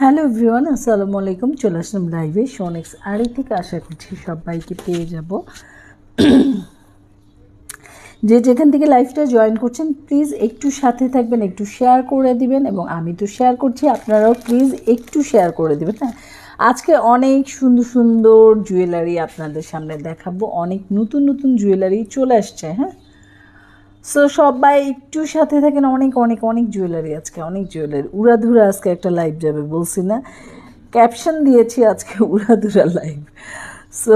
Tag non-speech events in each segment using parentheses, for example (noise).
Hello everyone আসসালামু আলাইকুম। চলে আসলাম লাইভে সোনেক্স আড়ি থেকে আশা করছি সবাইকে পেয়ে যাব। যে যেখান থেকে লাইভটা জয়েন করছেন প্লিজ একটু সাথে থাকবেন, একটু শেয়ার করে দিবেন এবং আমি তো শেয়ার করছি, আপনারাও প্লিজ একটু শেয়ার করে দিবেন হ্যাঁ? আজকে অনেক সুন্দর সুন্দর জুয়েলারি আপনাদের সামনে দেখাবো। অনেক নতুন নতুন জুয়েলারি চলে আসছে হ্যাঁ? সো সবাই একটু সাথে থাকেন। অনেক অনেক অনেক জুয়েলারি আজকে, অনেক জুয়েলারি উড়াধুরা আজকে একটা লাইভ যাবে, বলছি না। ক্যাপশন দিয়েছি আজকে (laughs) উড়াধুরা লাইভ সো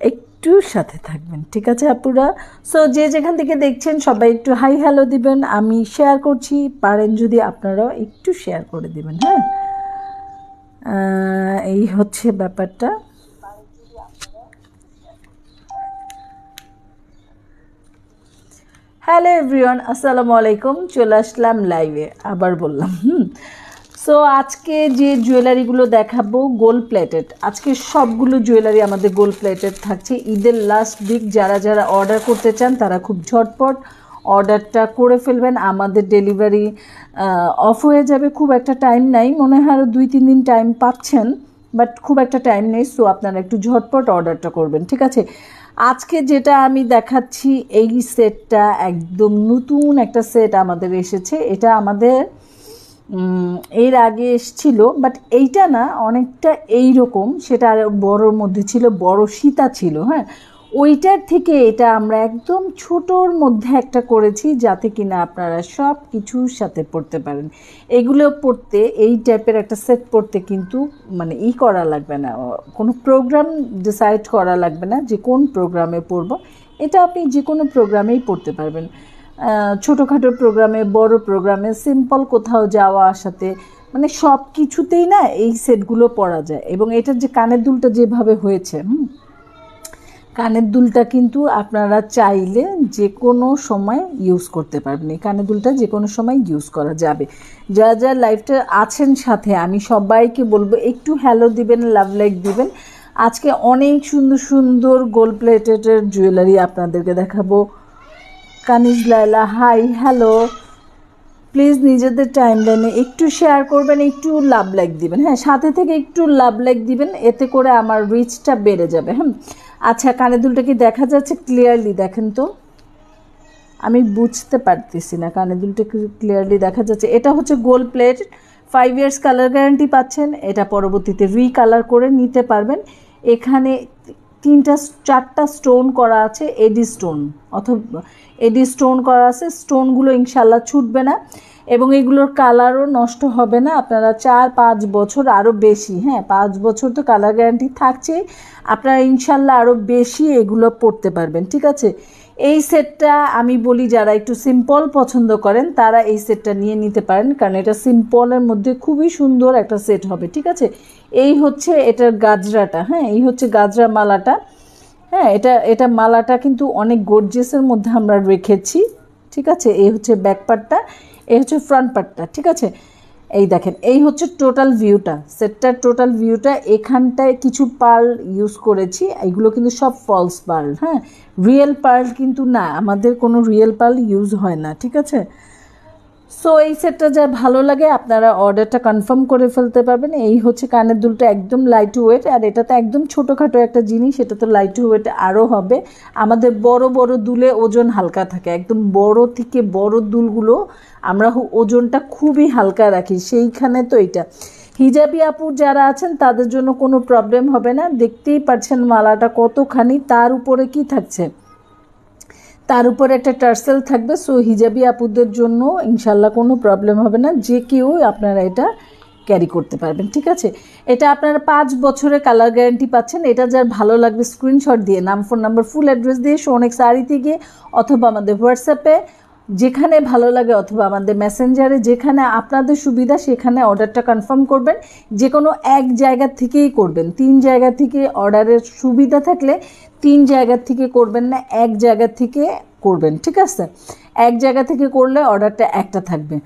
একটু সাথে থাকবেন, ঠিক আছে আপুরা? সো যে যেখান থেকে দেখছেন, সবাই একটু হাই হ্যালো দিবেন। আমি শেয়ার করছি, পারেন যদি আপনারাও একটু শেয়ার করে দিবেন হ্যাঁ? এই হচ্ছে ব্যাপারটা। হ্যালো এভরিওয়ান আসসালামু আলাইকুম চলে আসলাম লাইভে আবার বললাম, হুম। সো আজকে যে জুয়েলারিগুলো দেখাবো গোল্ড প্লেটেড আজকে সবগুলো জুয়েলারি আমাদের গোল্ড প্লেটেড থাকছে। ঈদের লাস্ট উইক যারা যারা অর্ডার করতে চান, তারা খুব ঝটপট অর্ডারটা করে ফেলবেন। আমাদের ডেলিভারি অফ হয়ে যাবে। খুব একটা টাইম নাই। মনে হয় আরও দুই, তিন দিন টাইম পাচ্ছেন বাট খুব একটা টাইম নেই। সো আপনারা একটু ঝটপট অর্ডারটা করবেন। ঠিক আছে? আজকে যেটা আমি দেখাচ্ছি, এই সেটটা একদম নতুন একটা সেট আমাদের এসেছে। এটা আমাদের এর আগে এসছিল, বাট এইটা না অনেকটা এই রকম সেটা বড়োর মধ্যে ছিল, বড় সীতা ছিল হ্যাঁ? ওইটার থেকে এটা আমরা একদম ছোটোর মধ্যে একটা করেছি যাতে কিনা আপনারা সব কিছুর সাথে পড়তে পারেন। এগুলো পড়তে, এই টাইপের একটা সেট পড়তে কিন্তু মানে ই করা লাগবে না। কোনো প্রোগ্রাম ডিসাইড করা লাগবে না যে কোন প্রোগ্রামে পড়ব। এটা আপনি যে কোনো প্রোগ্রামেই পড়তে পারবেন। ছোটোখাটো প্রোগ্রামে বড় প্রোগ্রামে সিম্পল কোথাও যাওয়া আসাতে মানে সব কিছুতেই না এই সেটগুলো পড়া যায়। এবং এটার যে কানের দুলটা যেভাবে হয়েছে, হুম? কানের দুলটা কিন্তু আপনারা চাইলে যে কোনো সময় ইউজ করতে পারবেন। এই কানের দুলটা যে কোনো সময় ইউজ করা যাবে। যা যা লাইফটা আছেন সাথে, আমি সবাইকে বলব, একটু হ্যালো দিবেন লাভ লাইক দিবেন। আজকে অনেক সুন্দর সুন্দর গোল্ড প্লেটেডের জুয়েলারি আপনাদেরকে দেখাবো। Kaniz Laila hi hello please নিজেদের টাইম লাইনে একটু শেয়ার করবেন, একটু লাভ লাইক দিবেন। হ্যাঁ সাথে থেকে একটু লাভ লাইক দিবেন, এতে করে আমার রিচটা বেড়ে যাবে হ্যাঁ। আচ্ছা কানের দুলটা কি দেখা যাচ্ছে ক্লিয়ারলি দেখেন তো। আমি বুঝতে পারতেছি না কানের দুলটা ক্লিয়ারলি দেখা যাচ্ছে। এটা হচ্ছে gold plate five years colour guarantee পাচ্ছেন। এটা পরবর্তীতে রিকালার করে নিতে পারবেন। এখানে তিনটা, চারটা স্টোন করা আছে, এডি স্টোন অথবা, এডি স্টোন করা আছে স্টোনগুলো ইনশাল্লাহ ছুটবে না। এবং এগুলোর কালারও নষ্ট হবে না। আপনারা চার, পাঁচ বছর আরও বেশি হ্যাঁ পাঁচ বছর তো কালার গ্যারান্টি থাকছেই। আপনারা ইনশাল্লাহ আরও বেশি এগুলো পড়তে পারবেন, ঠিক আছে? এই সেটটা আমি বলি যারা একটু সিম্পল পছন্দ করেন, তারা এই সেটটা নিয়ে নিতে পারেন, কারণ এটা সিম্পলের মধ্যে খুবই সুন্দর একটা সেট হবে, ঠিক আছে? এই হচ্ছে এটার গাজরাটা হ্যাঁ এই হচ্ছে গাজরা মালাটা। হ্যাঁ এটা এটা মালাটা কিন্তু অনেক গর্জেসের মধ্যে আমরা রেখেছি, ঠিক আছে? এই হচ্ছে ব্যাক পার্টটা এই হচ্ছে ফ্রন্ট পার্টটা ঠিক আছে? এই দেখেন, এই হচ্ছে টোটাল ভিউটা সেটটার টোটাল ভিউটা এখানটায় কিছু পার্ল ইউজ করেছি এইগুলো কিন্তু সব ফলস পার্ল হ্যাঁ? রিয়েল পার্ল কিন্তু না, আমাদের কোনো রিয়েল পার্ল ইউজ হয় না, ঠিক আছে? সো এই সেটটা যা ভালো লাগে, আপনারা অর্ডারটা কনফার্ম করে ফেলতে পারবেন। এই হচ্ছে কানের দুলটা একদম লাইট ওয়েট আর এটা তো একদম ছোটোখাটো একটা জিনিস এটা তো লাইট ওয়েট আরও হবে। আমাদের বড় বড় দুলে ওজন হালকা থাকে। একদম বড় থেকে বড় দুলগুলো আমরা ওজনটা খুবই হালকা রাখি। সেইখানে তো এটা হিজাবি আপুর যারা আছেন, তাদের জন্য কোনো প্রবলেম হবে না। দেখতেই পাচ্ছেন মালাটা কতখানি, তার উপরে কি থাকছে? তার উপর একটা টার্সেল থাকবে সো হিজাবি আপুদের জন্য ইনশাল্লাহ কোনো প্রবলেম হবে না, যে কেউ আপনারা এটা ক্যারি করতে পারবেন, ঠিক আছে? এটা আপনারা পাঁচ বছরের কালার গ্যারান্টি পাচ্ছেন, এটা যার ভালো লাগবে স্ক্রিনশট দিয়ে, নাম ফোন নাম্বার ফুল অ্যাড্রেস দিয়ে সোনেক শাড়িতে গিয়ে অথবা আমাদের হোয়াটসঅ্যাপে যেখানে ভালো লাগে অথবা আমাদের মেসেঞ্জারে যেখানে আপনাদের সুবিধা, সেখানে অর্ডারটা কনফার্ম করবেন। যে কোনো এক জায়গা থেকেই করবেন। তিন জায়গা থেকে অর্ডারের সুবিধা থাকলে তিন জায়গা থেকে করবেন না, এক জায়গা থেকে করবেন, ঠিক আছে? এক জায়গা থেকে করলে অর্ডারটা একটা থাকবে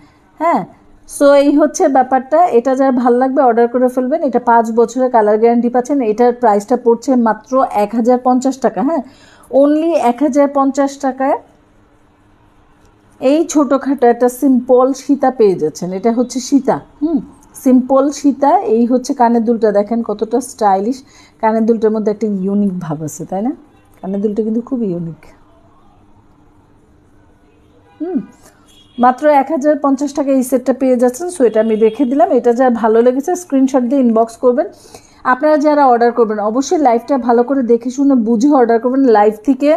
হ্যাঁ? সো এই হচ্ছে ব্যাপারটা। এটা যার ভালো লাগবে অর্ডার করে ফেলবেন। এটা পাঁচ বছরের কালার গ্যারান্টি পাচ্ছেন। এটার প্রাইসটা পড়ছে মাত্র এক হাজার পঞ্চাশ টাকা হ্যাঁ? অনলি এক হাজার পঞ্চাশ টাকায় এই ছোটোখাটো একটা সিম্পল সীতা পেয়ে যাচ্ছেন। এটা হচ্ছে সীতা, হুম? সিম্পল সীতা, এই হচ্ছে কানের দুলটা। দেখেন কতটা স্টাইলিশ কানের দুলটার মধ্যে একটা ইউনিক ভাব আছে, তাই না? কানের দুলটা কিন্তু খুব ইউনিক হুম? মাত্র এক হাজার পঞ্চাশ টাকা এই সেটটা পেয়ে যাচ্ছেন সো এটা আমি রেখে দিলাম। এটা যা ভালো লেগেছে স্ক্রিনশট দিয়ে ইনবক্স করবেন। আপনারা যারা অর্ডার করবেন, অবশ্যই লাইভটা ভালো করে দেখে শুনে বুঝে অর্ডার করবেন। লাইভ থেকে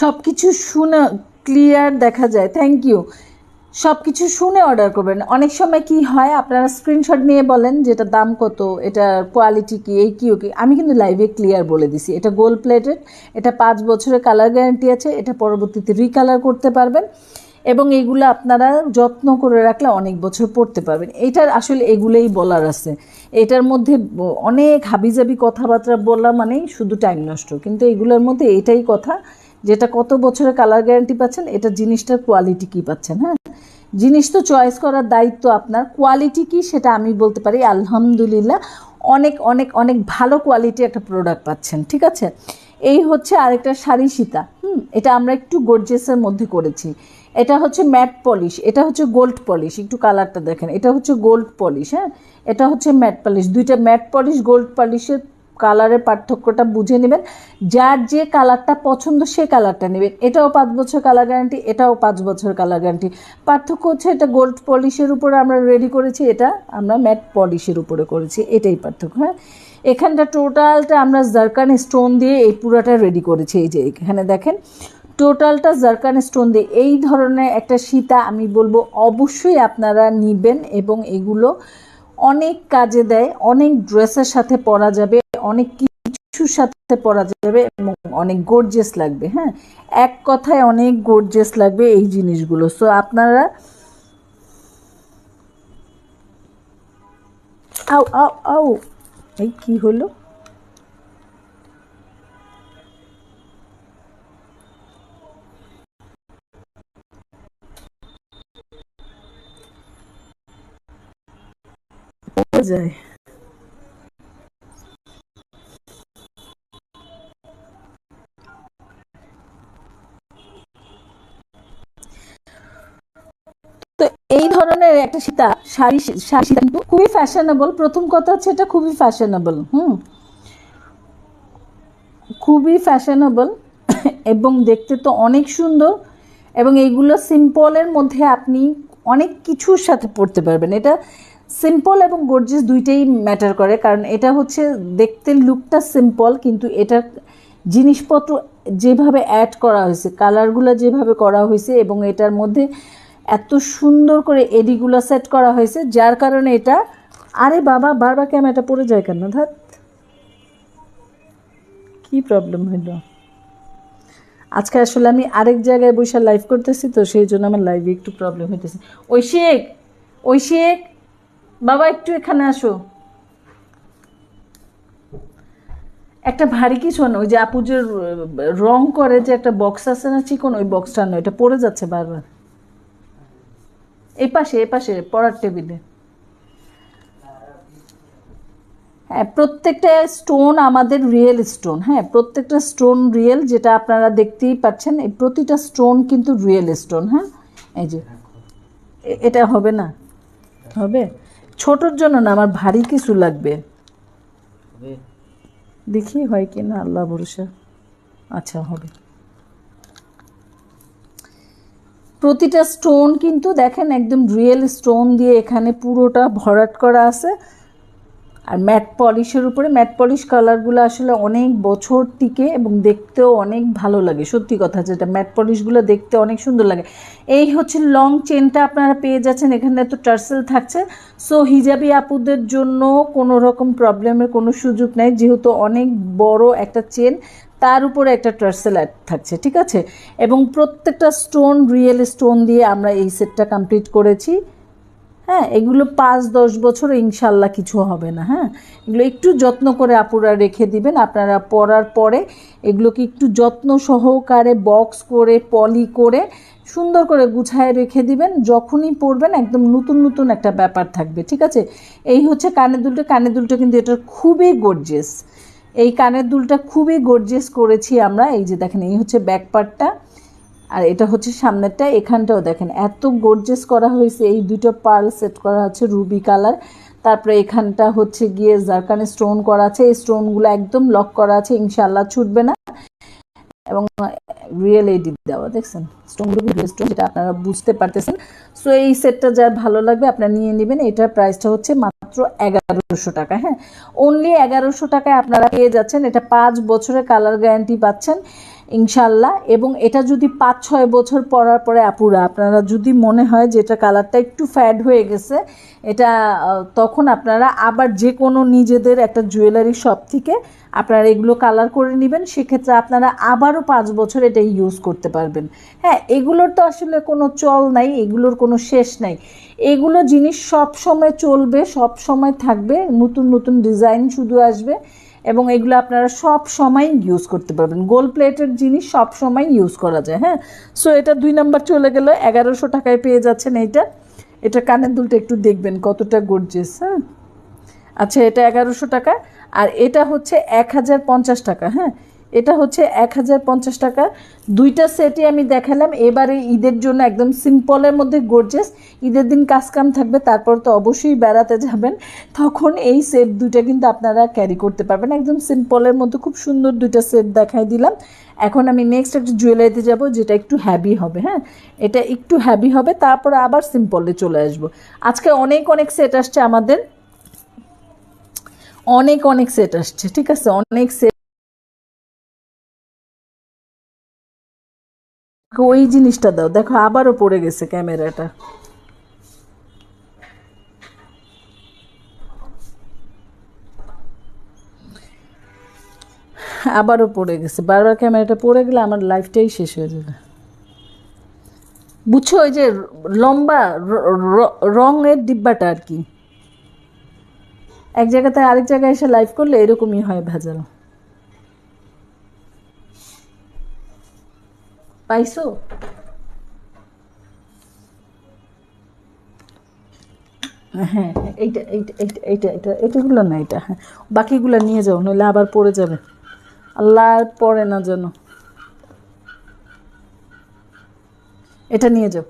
সব কিছু শুনে ক্লিয়ার দেখা যায়। থ্যাংক ইউ সব কিছু শুনে অর্ডার করবেন। অনেক সময় কি হয়, আপনারা স্ক্রিনশট নিয়ে বলেন যে এটা দাম কত, এটা কোয়ালিটি কী, এই কি কি। আমি কিন্তু লাইভে ক্লিয়ার বলে দিছি। এটা গোল্ড প্লেটেড এটা পাঁচ বছরের কালার গ্যারান্টি আছে, এটা পরবর্তীতে রিকালার করতে পারবেন। এবং এগুলো আপনারা যত্ন করে রাখলে অনেক বছর পড়তে পারবেন। এটার আসলে এগুলোই বলার আছে। এটার মধ্যে অনেক হাবিজাবি কথাবার্তা বলা মানেই শুধু টাইম নষ্ট। কিন্তু এগুলোর মধ্যে এটাই কথা। যেটা কত বছরের কালার গ্যারান্টি পাচ্ছেন, এটা জিনিসটার কোয়ালিটি কি পাচ্ছেন হ্যাঁ? জিনিস তো চয়েস করার দায়িত্ব আপনার। কোয়ালিটি কি সেটা আমি বলতে পারি, আলহামদুলিল্লাহ, অনেক অনেক অনেক ভালো কোয়ালিটি একটা প্রোডাক্ট পাচ্ছেন, ঠিক আছে? এই হচ্ছে আরেকটা শাড়ি সীতা, হুম? এটা আমরা একটু গর্জেসের মধ্যে করেছি। এটা হচ্ছে ম্যাট পলিশ এটা হচ্ছে গোল্ড পলিশ একটু কালারটা দেখেন, এটা হচ্ছে গোল্ড পলিশ হ্যাঁ? এটা হচ্ছে ম্যাট পলিশ দুইটা ম্যাট পলিশ গোল্ড পলিশের কালারের পার্থক্যটা বুঝে নেবেন। যার যে কালারটা পছন্দ, সে কালারটা নেবেন। এটাও পাঁচ বছর কালার গ্যারান্টি এটাও পাঁচ বছর কালার গ্যারান্টি পার্থক্য হচ্ছে এটা গোল্ড পলিশের উপরে আমরা রেডি করেছি, এটা আমরা ম্যাট পলিশের উপরে করেছি। এটাই পার্থক্য হ্যাঁ? এখানটা টোটালটা আমরা জারকান স্টোন দিয়ে এই পুরাটা রেডি করেছি। এই যে এখানে দেখেন টোটালটা জারকান স্টোন দিয়ে এই ধরনের একটা সীতা আমি বলব অবশ্যই আপনারা নিবেন এবং এগুলো অনেক কাজে দেয়, অনেক ড্রেসের সাথে পরা যাবে। অনেক কিছুর সাথে পরা যাবে এবং অনেক গর্জেস লাগবে হ্যাঁ? এক কথায় অনেক গর্জেস লাগবে এই জিনিসগুলো। সো আপনারা আও আও আও, এই কি হলো? যায়। ধরনের একটা সীতা, শাড়ি শাড়ি সীতা কিন্তু খুবই ফ্যাশনেবল প্রথম কথা হচ্ছে এটা খুবই ফ্যাশনেবল হুম? খুবই ফ্যাশনেবল (coughs) এবং দেখতে তো অনেক সুন্দর এবং এইগুলো সিম্পলের মধ্যে আপনি অনেক কিছুর সাথে পড়তে পারবেন। এটা সিম্পল এবং গর্জিয়াস দুইটাই ম্যাটার করে, কারণ এটা হচ্ছে দেখতে লুকটা সিম্পল কিন্তু এটা জিনিসপত্র যেভাবে অ্যাড করা হয়েছে কালারগুলো যেভাবে করা হয়েছে এবং এটার মধ্যে এত সুন্দর করে এডিগুলো সেট করা হয়েছে, যার কারণে এটা, আরে বাবা, বারবার ক্যামেরাটা পড়ে যায় কেন? ধাত কি প্রবলেম হইল? আজকে আসলে আমি আরেক জায়গায় বসে লাইভ করতেছি, তো সেই জন্য আমার লাইভে একটু প্রবলেম হইতেছে। ওই শেখ ওই শেখ বাবা একটু এখানে আসো। একটা ভারী কিছু না ওই যে আপু যে রং করে যে একটা বক্স আছে না, চিকন, ওই বক্সটা নয় এটা পড়ে যাচ্ছে বারবার। এই পাশে এই পাশে পড়ার টেবিলে। হ্যাঁ প্রত্যেকটা স্টোন আমাদের রিয়েল স্টোন হ্যাঁ প্রত্যেকটা স্টোন রিয়েল যেটা আপনারা দেখতেই পাচ্ছেন এই প্রতিটা স্টোন কিন্তু রিয়েল স্টোন হ্যাঁ? এই যে এটা হবে না? হবে? ছোটোর জন্য না আমার ভারী কিছু লাগবে। দেখি হয় কি না আল্লাহ ভরসা। আচ্ছা হবে। প্রতিটা স্টোন কিন্তু দেখেন একদম রিয়েল স্টোন দিয়ে এখানে পুরোটা ভরাট করা আছে। আর ম্যাট পলিশের উপরে ম্যাট পলিশ কালারগুলো আসলে অনেক বছর টিকে এবং দেখতেও অনেক ভালো লাগে। সত্যি কথা যেটা ম্যাট পলিশগুলো দেখতে অনেক সুন্দর লাগে। এই হচ্ছে লং চেনটা আপনারা পেয়ে যাচ্ছেন। এখানে তো টার্সেল থাকছে। সো হিজাবি আপুদের জন্য কোনো রকম প্রবলেমের কোনো সুযোগ নেই। যেহেতু অনেক বড় একটা চেন তার উপরে একটা টার্সেল অ্যাড থাকছে, ঠিক আছে? এবং প্রত্যেকটা স্টোন, রিয়েল স্টোন দিয়ে আমরা এই সেটটা কমপ্লিট করেছি। হ্যাঁ এগুলো পাঁচ দশ বছর ইনশাল্লাহ কিছু হবে না হ্যাঁ? এগুলো একটু যত্ন করে আপুরা রেখে দিবেন, আপনারা পরার পরে এগুলোকে একটু যত্ন সহকারে বক্স করে, পলি করে সুন্দর করে গুছায় রেখে দিবেন। যখনই পরবেন, একদম নতুন নতুন একটা ব্যাপার থাকবে, ঠিক আছে? এই হচ্ছে কানের দুলটা। কানের দুলটা কিন্তু এটা খুবই গর্জিয়াস এই কানের দুলটা খুবই গর্জিয়াস করেছি আমরা। এই যে দেখেন, এই হচ্ছে ব্যাক পার্টটা আর এটা হচ্ছে সামনেরটা, এখানটাও দেখেন, এত গর্জেস করা হয়েছে। এই দুটো পার্ল সেট করা আছে রুবি কালার তারপরে এখানটা হচ্ছে গিয়ে জারকানে স্টোন করা আছে। এই স্টোনগুলো একদম লক করা আছে ইনশাল্লাহ ছুটবে না। এবং রিয়েল এডি দেওয়া, দেখছেন? রিয়েল স্টোন যেটা আপনারা বুঝতে পারতেছেন। সো এই সেটটা যার ভালো লাগবে, আপনারা নিয়ে নেবেন। এটার প্রাইসটা হচ্ছে মাত্র এগারোশো টাকা হ্যাঁ? অনলি এগারোশো টাকায় আপনারা পেয়ে যাচ্ছেন। এটা পাঁচ বছরের কালার গ্যারান্টি পাচ্ছেন। ইনশাল্লাহ, এবং এটা যদি পাঁচ, ছয় বছর পরার পরে আপুরা, আপনারা যদি মনে হয় যে এটা কালারটা একটু ফ্যাড হয়ে গেছে, এটা তখন আপনারা আবার যে কোনো নিজেদের একটা জুয়েলারি শপ থেকে আপনারা এগুলো কালার করে নেবেন, সেক্ষেত্রে আপনারা আবারও পাঁচ বছর এটা ইউজ করতে পারবেন। হ্যাঁ এগুলোর তো আসলে কোনো চল নাই, এগুলোর কোনো শেষ নাই। এগুলো জিনিস সব সময় চলবে, সব সময় থাকবে, নতুন নতুন ডিজাইন শুধু আসবে। এবং এগুলো আপনারা সব সময় ইউজ করতে পারবেন। গোল্ড প্লেটের জিনিস সব সময় ইউজ করা যায় হ্যাঁ? সো এটা দুই নাম্বার চলে গেল, এগারোশো টাকায় পেয়ে যাচ্ছেন এইটা। এটা কানের দুলটা একটু দেখবেন কতটা গর্জেস হ্যাঁ? আচ্ছা এটা এগারোশো টাকা, আর এটা হচ্ছে এক হাজার পঞ্চাশ টাকা হ্যাঁ? এটা হচ্ছে এক হাজার পঞ্চাশ টাকা। দুইটা সেটই আমি দেখালাম। এবারে ঈদের জন্য একদম সিম্পলের মধ্যে গর্জেস ঈদের দিন কাজকাম থাকবে, তারপর তো অবশ্যই বেড়াতে যাবেন। তখন এই সেট দুইটা কিন্তু আপনারা ক্যারি করতে পারবেন। একদম সিম্পলের মধ্যে খুব সুন্দর দুইটা সেট দেখাই দিলাম। এখন আমি নেক্সট একটা জুয়েলারিতে যাব, যেটা একটু হ্যাভি হবে হ্যাঁ? এটা একটু হ্যাভি হবে, তারপর আবার সিম্পলে চলে আসব। আজকে অনেক অনেক সেট আসছে আমাদের। অনেক অনেক সেট আসছে, ঠিক আছে? অনেক সেট ওই জিনিসটা দাও। দেখো, আবারও পড়ে গেছে ক্যামেরাটা। আবারও পড়ে গেছে। বারবার ক্যামেরাটা পড়ে গেলে আমার লাইফটাই শেষ হয়ে যাবে। বুঝছ, ওই যে লম্বা রঙের ডিব্বাটা আর কি। এক জায়গাতে আরেক জায়গায় এসে লাইভ করলে এরকমই হয় ভেজাল। পাইছো? হ্যাঁ এইটা এইটা এইটা এইটা এটা এটাগুলো না এটা হ্যাঁ। বাকিগুলো নিয়ে যাও, নইলে আবার পড়ে যাবে। আল্লাহ পড়ে না যেন। এটা নিয়ে যাও।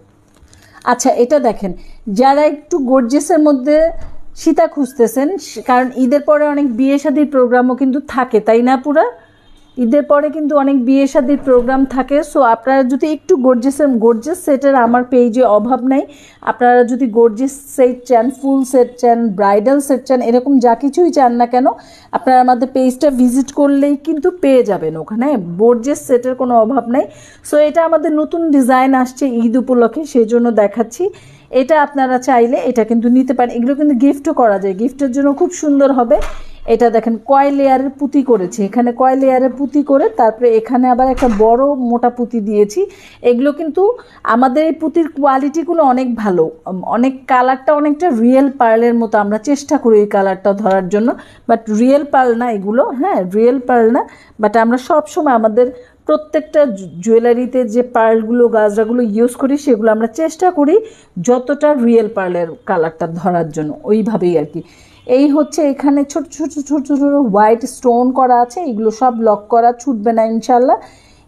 আচ্ছা এটা দেখেন, যারা একটু গর্জেসের মধ্যে সীতা খুঁজতেছেন কারণ ঈদের পরে অনেক বিয়ে শাদির প্রোগ্রামও কিন্তু থাকে, তাই না পুরা? ঈদের পরে কিন্তু অনেক বিয়ে শাদির প্রোগ্রাম থাকে। সো আপনারা যদি একটু গর্জেসের গর্জেস সেটের আমার পেজে অভাব নাই, আপনারা যদি গর্জেস সেট চান ফুল সেট চান ব্রাইডাল সেট চান, এরকম যা কিছুই চান না কেন, আপনারা আমাদের পেজটা ভিজিট করলেই কিন্তু পেয়ে যাবেন ওখানে। গর্জেস সেটের কোনো অভাব নাই। সো এটা আমাদের নতুন ডিজাইন আসছে ঈদ উপলক্ষে সেই জন্য দেখাচ্ছি। এটা আপনারা চাইলে এটা কিন্তু নিতে পারেন। এগুলো কিন্তু গিফটও করা যায়। গিফটের জন্য খুব সুন্দর হবে। এটা দেখেন, কয় লেয়ারের পুঁতি করেছি। এখানে কয় লেয়ারের পুঁতি করে তারপরে এখানে আবার একটা বড় মোটা পুঁতি দিয়েছি। এগুলো কিন্তু আমাদের এই পুঁতির কোয়ালিটিগুলো অনেক ভালো। অনেক কালারটা অনেকটা রিয়েল পার্লের মতো আমরা চেষ্টা করি এই কালারটা ধরার জন্য। বাট রিয়েল পার্ল না এগুলো হ্যাঁ রিয়েল পার্ল না। বাট আমরা সব সময় আমাদের প্রত্যেকটা জুয়েলারিতে যে পার্লগুলো গাজরাগুলো ইউজ করি, সেগুলো আমরা চেষ্টা করি যতটা রিয়েল পার্লের কালারটা ধরার জন্য। ওইভাবেই আর কি। এই হচ্ছে এখানে ছোট ছোট ছোট ছোট হোয়াইট স্টোন করা আছে, এগুলো সব লক করা, ছুটবে না ইনশাল্লাহ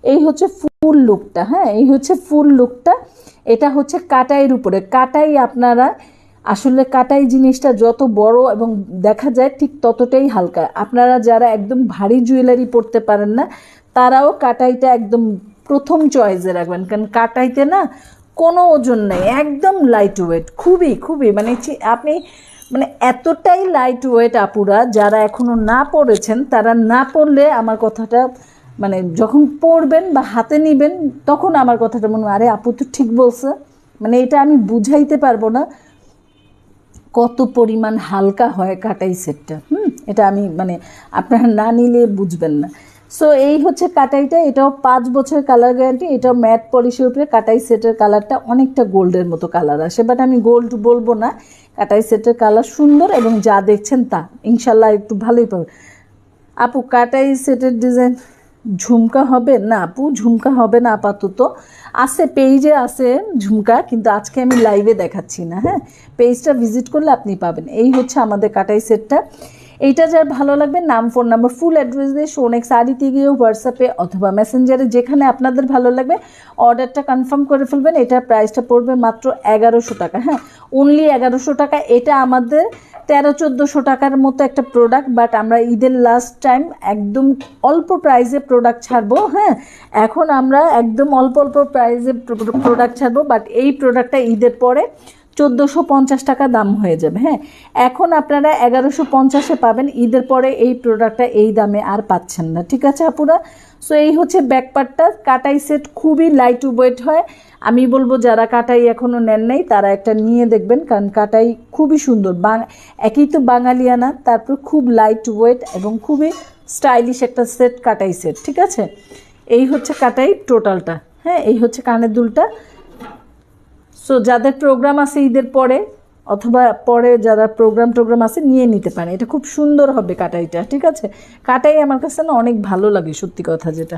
এই হচ্ছে ফুল লুকটা হ্যাঁ এই হচ্ছে ফুল লুকটা এটা হচ্ছে কাটাইয়ের উপরে। কাটাই আপনারা, আসলে কাটাই জিনিসটা যত বড় এবং দেখা যায় ঠিক ততটাই হালকা। আপনারা যারা একদম ভারী জুয়েলারি পরতে পারেন না, তারাও কাটাইটা একদম প্রথম চয়েসে রাখবেন। কারণ কাটাইতে না কোনো ওজন নেই, একদম লাইট ওয়েট খুবই খুবই। মানে আপনি মানে এতটাই লাইট ওয়েট আপুরা, যারা এখনও না পড়েছেন, তারা না পড়লে আমার কথাটা মানে যখন পড়বেন বা হাতে নিবেন, তখন আমার কথাটা মনে আরে আপু তো ঠিক বলছে। মানে এটা আমি বুঝাইতে পারব না, কত পরিমাণ হালকা হয় কাটাই সেটটা। হুম, এটা আমি মানে আপনারা না নিলে বুঝবেন না। সো এই হচ্ছে কাটাইটা। এটাও পাঁচ বছর কালার গ্যারান্টি এটাও ম্যাট পলিশের উপরে। কাটাই সেটের কালারটা অনেকটা গোল্ডের মতো কালার আসে। বাট আমি গোল্ড বলব না। কাটাই সেটের কালার সুন্দর এবং যা দেখছেন তা। ইনশাল্লাহ একটু ভালোই পাবে। আপু, কাটাই সেটের ডিজাইন ঝুমকা হবে না আপু? ঝুমকা হবে না আপাতত। আছে পেজে আছে ঝুমকা, কিন্তু আজকে আমি লাইভে দেখাচ্ছি না হ্যাঁ? পেজটা ভিজিট করলে আপনি পাবেন। এই হচ্ছে আমাদের কাটাই সেটটা এইটা যার ভালো লাগবে, নাম ফোন নাম্বার ফুল অ্যাড্রেস দিয়ে সোনেক শাড়িতে গিয়ে হোয়াটসঅ্যাপে অথবা মেসেঞ্জারে যেখানে আপনাদের ভালো লাগবে অর্ডারটা কনফার্ম করে ফেলবেন, এটার প্রাইসটা পড়বে মাত্র এগারোশো টাকা হ্যাঁ? অনলি এগারোশো টাকা, এটা আমাদের তেরো, চোদ্দোশো টাকার মতো একটা প্রোডাক্ট বাট আমরা ঈদের লাস্ট টাইম একদম অল্প প্রাইসে প্রোডাক্ট ছাড়বো হ্যাঁ? এখন আমরা একদম অল্প অল্প প্রাইসে প্রোডাক্ট ছাড়বো বাট এই প্রোডাক্টটা ঈদের পরে চোদ্দোশো পঞ্চাশ টাকা দাম হয়ে যাবে হ্যাঁ? এখন আপনারা এগারোশো পঞ্চাশে পাবেন, ঈদের পরে এই প্রোডাক্টটা এই দামে আর পাচ্ছেন না, ঠিক আছে আপুরা? সো এই হচ্ছে ব্যাকপার্টটা কাটাই সেট খুবই লাইট ওয়েট হয়। আমি বলব, যারা কাটাই এখনও নেন নাই, তারা একটা নিয়ে দেখবেন, কারণ কাটাই খুবই সুন্দর। বাং একই তো বাঙালিয়ানা তারপর খুব লাইট ওয়েট এবং খুবই স্টাইলিশ একটা সেট কাটাই সেট ঠিক আছে? এই হচ্ছে কাটাই টোটালটা হ্যাঁ? এই হচ্ছে কানের দুলটা। সো যাদের প্রোগ্রাম আছে ঈদের পরে, অথবা পরে যারা প্রোগ্রাম টোগ্রাম আছে, নিয়ে নিতে পারে এটা খুব সুন্দর হবে কাটাইটা, ঠিক আছে? কাটাই আমার কাছে না অনেক ভালো লাগে, সত্যি কথা যেটা।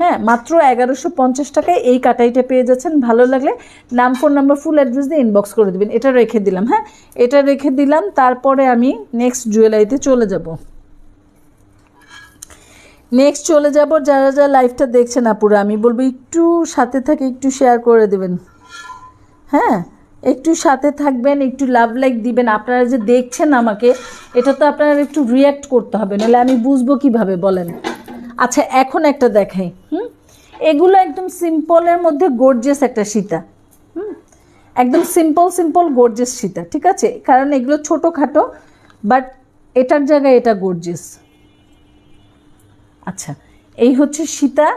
হ্যাঁ মাত্র এগারোশো পঞ্চাশ টাকায় এই কাটাইটা পেয়ে যাচ্ছেন। ভালো লাগলে নাম ফোন নাম্বার ফুল অ্যাড্রেস দিয়ে ইনবক্স করে দেবেন। এটা রেখে দিলাম হ্যাঁ? এটা রেখে দিলাম, তারপরে আমি নেক্সট জুয়েলারিতে চলে যাব। নেক্সট চলে যাব, যারা যারা লাইভটা দেখছেন আপুরা, আমি বলব একটু সাথে থাকে একটু শেয়ার করে দেবেন। হ্যাঁ একটু সাথে থাকবেন, একটু লাভ লাইক দিবেন। আপনারা যে দেখছেন আমাকে, এটা তো আপনারা একটু রিয়্যাক্ট করতে হবে, নাহলে আমি বুঝব কীভাবে, বলেন। আচ্ছা এখন একটা দেখাই, হুম? এগুলো একদম সিম্পলের মধ্যে গর্জেস একটা সীতা, হুম? একদম সিম্পল সিম্পল গর্জেস সীতা, ঠিক আছে? কারণ এগুলো ছোটোখাটো বাট এটার জায়গায় এটা গর্জেস আচ্ছা এই হচ্ছে সীতা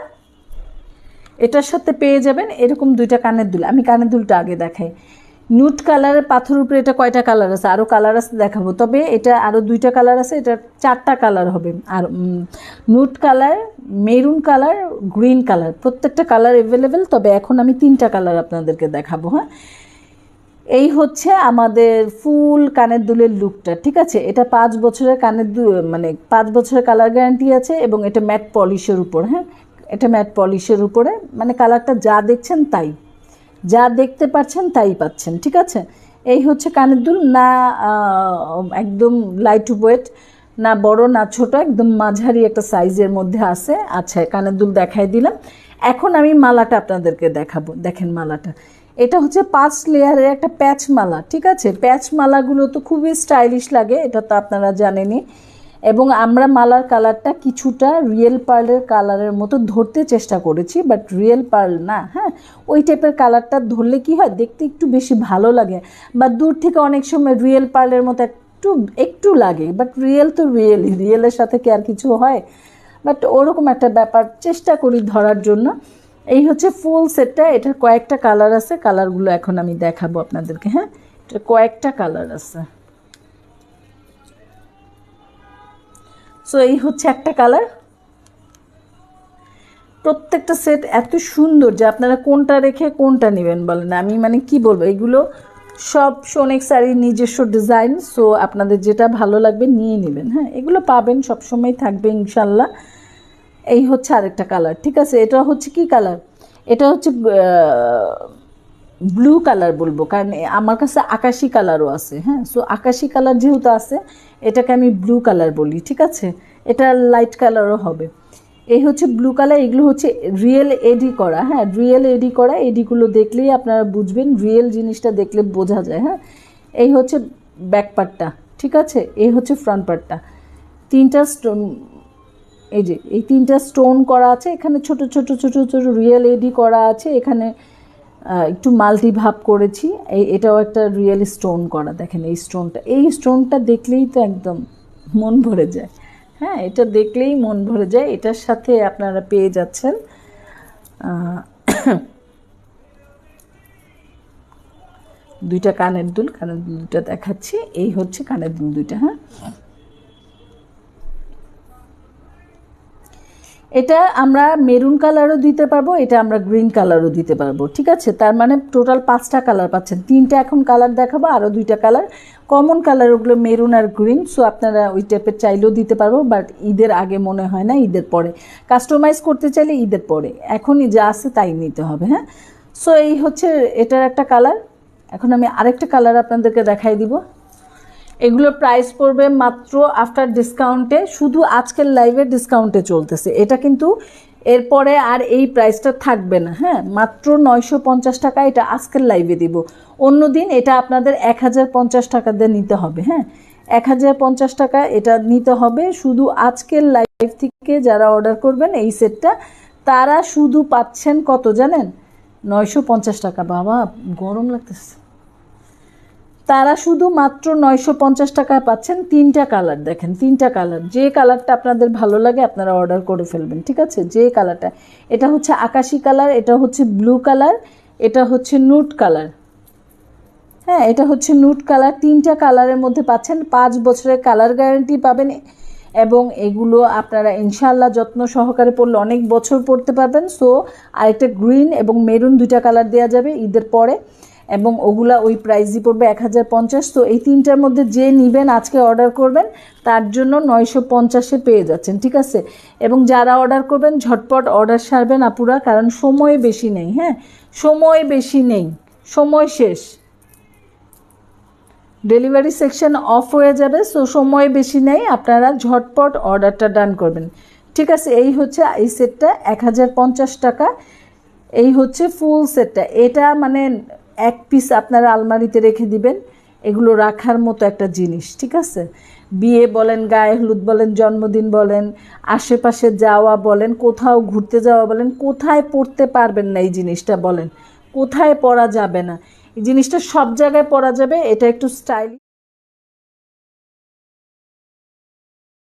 এটার সাথে পেয়ে যাবেন এরকম দুইটা কানের দুল। আমি কানের দুলটা আগে দেখাই। নুট কালারের পাথর উপরে এটা কয়টা কালার আছে? আরও কালার আছে দেখাবো। তবে এটা আরও দুইটা কালার আছে এটা চারটা কালার হবে। আর nude colour maroon colour green colour প্রত্যেকটা কালার অ্যাভেলেবেল তবে এখন আমি তিনটা কালার আপনাদেরকে দেখাবো হ্যাঁ? এই হচ্ছে আমাদের ফুল কানের দুলের লুকটা ঠিক আছে? এটা পাঁচ বছরের কানের দু মানে পাঁচ বছরের কালার গ্যারান্টি আছে এবং এটা ম্যাট পলিশের উপর হ্যাঁ? এটা ম্যাট পলিশের উপরে মানে কালারটা যা দেখছেন তাই। যা দেখতে পাচ্ছেন তাই পাচ্ছেন, ঠিক আছে? এই হচ্ছে কানের দুল, না একদম লাইট ওয়েট না বড়, না ছোট, একদম মাঝারি একটা সাইজের মধ্যে আছে আচ্ছা কানের দুল দেখাই দিলাম। এখন আমি মালাটা আপনাদেরকে দেখাবো, দেখেন মালাটা। এটা হচ্ছে পাঁচ লেয়ারের একটা প্যাচ মালা, ঠিক আছে? প্যাচ মালাগুলো তো খুবই স্টাইলিশ লাগে, এটা তো আপনারা জানেনই। এবং আমরা মালার কালারটা কিছুটা রিয়েল পার্লের কালারের মতো ধরতে চেষ্টা করেছি বাট রিয়েল পার্ল না হ্যাঁ? ওই টাইপের কালারটা ধরলে কি হয়, দেখতে একটু বেশি ভালো লাগে, বা দূর থেকে অনেক সময় রিয়েল পার্লের মতো একটু একটু লাগে বাট রিয়েল তো রিয়েলই রিয়েলের সাথে কি আর কিছু হয়? বাট ওরকম একটা ব্যাপার চেষ্টা করি ধরার জন্য। এই হচ্ছে ফুল সেটটা এটার কয়েকটা কালার আছে, কালারগুলো এখন আমি দেখাবো আপনাদেরকে হ্যাঁ? এটা কয়েকটা কালার আছে। সো এই হচ্ছে একটা কালার প্রত্যেকটা সেট এত সুন্দর যে আপনারা কোনটা রেখে কোনটা নেবেন বলেন। আমি মানে কি বলব, এগুলো সব সোনেক শাড়ির নিজস্ব ডিজাইন সো আপনাদের যেটা ভালো লাগবে নিয়ে নেবেন। হ্যাঁ এগুলো পাবেন, সবসময় থাকবে ইনশাল্লাহ এই হচ্ছে আরেকটা কালার ঠিক আছে? এটা হচ্ছে কি কালার এটা হচ্ছে ব্লু কালার বলব, কারণ আমার কাছে আকাশি কালারও আছে হ্যাঁ? সো আকাশি কালার যেহেতু আছে, এটাকে আমি ব্লু কালার বলি, ঠিক আছে? এটা লাইট কালারও হবে। এই হচ্ছে ব্লু কালার এগুলো হচ্ছে রিয়েল এডি করা হ্যাঁ? রিয়েল এডি করা এডিগুলো দেখলেই আপনারা বুঝবেন রিয়েল জিনিসটা দেখলে বোঝা যায় হ্যাঁ? এই হচ্ছে ব্যাক পার্টটা ঠিক আছে? এই হচ্ছে ফ্রন্ট পার্টটা তিনটা স্টোন এই যে, এই তিনটা স্টোন করা আছে, এখানে ছোট ছোট ছোট ছোট রিয়েল এডি করা আছে, এখানে একটু মাল্টি ভাব করেছি। এই এটাও একটা রিয়েল স্টোন করা, দেখেন এই স্টোনটা এই স্টোনটা দেখলেই তো একদম মন ভরে যায়। হ্যাঁ এটা দেখলেই মন ভরে যায়। এটার সাথে আপনারা পেয়ে যাচ্ছেন দুইটা কানের দুল। কানের দুল দুটা দেখাচ্ছি। এই হচ্ছে কানের দুল দুইটা হ্যাঁ? এটা আমরা মেরুন কালারও দিতে পারব, এটা আমরা গ্রিন কালারও দিতে পারব, ঠিক আছে? তার মানে টোটাল পাঁচটা কালার পাচ্ছেন। তিনটা এখন কালার দেখাবো আরও দুইটা কালার কমন কালার ওগুলো মেরুন আর গ্রিন সো আপনারা ওই টাইপের চাইলেও দিতে পারব বাট ঈদের আগে মনে হয় না, ঈদের পরে। কাস্টমাইজ করতে চাইলে ঈদের পরে। এখনই যা আছে তাই নিতে হবে হ্যাঁ? সো এই হচ্ছে এটার একটা কালার এখন আমি আরেকটা কালার আপনাদেরকে দেখাই দিব। এগুলোর প্রাইস পড়বে মাত্র আফটার ডিসকাউন্টে শুধু আজকের লাইভে ডিসকাউন্টে চলতেছে। এটা কিন্তু এরপরে আর এই প্রাইসটা থাকবে না হ্যাঁ? মাত্র নয়শো পঞ্চাশ টাকা এটা আজকের লাইভে দিব। অন্য দিন এটা আপনাদের এক হাজার পঞ্চাশ টাকা দিয়ে নিতে হবে হ্যাঁ? এক হাজার পঞ্চাশ টাকা এটা নিতে হবে, শুধু আজকের লাইভ থেকে যারা অর্ডার করবেন এই সেটটা তারা শুধু পাচ্ছেন কত জানেন? নয়শো পঞ্চাশ টাকা। বাবা, গরম লাগতেছে। তারা শুধু মাত্র নয়শো পঞ্চাশ টাকায় পাচ্ছেন তিনটা কালার, দেখেন তিনটা কালার। যে কালারটা আপনাদের ভালো লাগে আপনারা অর্ডার করে ফেলবেন, ঠিক আছে? যে কালারটা। এটা হচ্ছে আকাশি কালার, এটা হচ্ছে ব্লু কালার, এটা হচ্ছে নুট কালার। হ্যাঁ এটা হচ্ছে নুট কালার। তিনটা কালারের মধ্যে পাচ্ছেন, পাঁচ বছরের কালার গ্যারান্টি পাবেন এবং এগুলো আপনারা ইনশাল্লাহ যত্ন সহকারে পড়লে অনেক বছর পড়তে পারবেন। সো, আরেকটা গ্রিন এবং মেরুন দুইটা কালার দেওয়া যাবে ঈদের পরে। এবং ওগুলা ওই প্রাইসই পড়বে এক হাজার পঞ্চাশ। তো এই তিনটার মধ্যে যে নিবেন, আজকে অর্ডার করবেন, তার জন্য নয়শো পঞ্চাশে পেয়ে যাচ্ছেন, ঠিক আছে? এবং যারা অর্ডার করবেন, ঝটপট অর্ডার সারবেন আপুরা, কারণ সময় বেশি নেই হ্যাঁ? সময় বেশি নেই, সময় শেষ। ডেলিভারি সেকশন অফ হয়ে যাবে সো সময় বেশি নেই, আপনারা ঝটপট অর্ডারটা ডান করবেন। ঠিক আছে, এই হচ্ছে, এই সেটটা এক হাজার পঞ্চাশ টাকা, এই হচ্ছে ফুল সেটটা এটা মানে এক পিস আপনারা আলমারিতে রেখে দিবেন, এগুলো রাখার মতো একটা জিনিস, ঠিক আছে? বিয়ে বলেন, গায়ে হলুদ বলেন, জন্মদিন বলেন, আশেপাশে যাওয়া বলেন, কোথাও ঘুরতে যাওয়া বলেন, কোথায় পড়তে পারবেন না এই জিনিসটা বলেন। কোথায় পরা যাবে না? এই জিনিসটা সব জায়গায় পরা যাবে, এটা একটু স্টাইল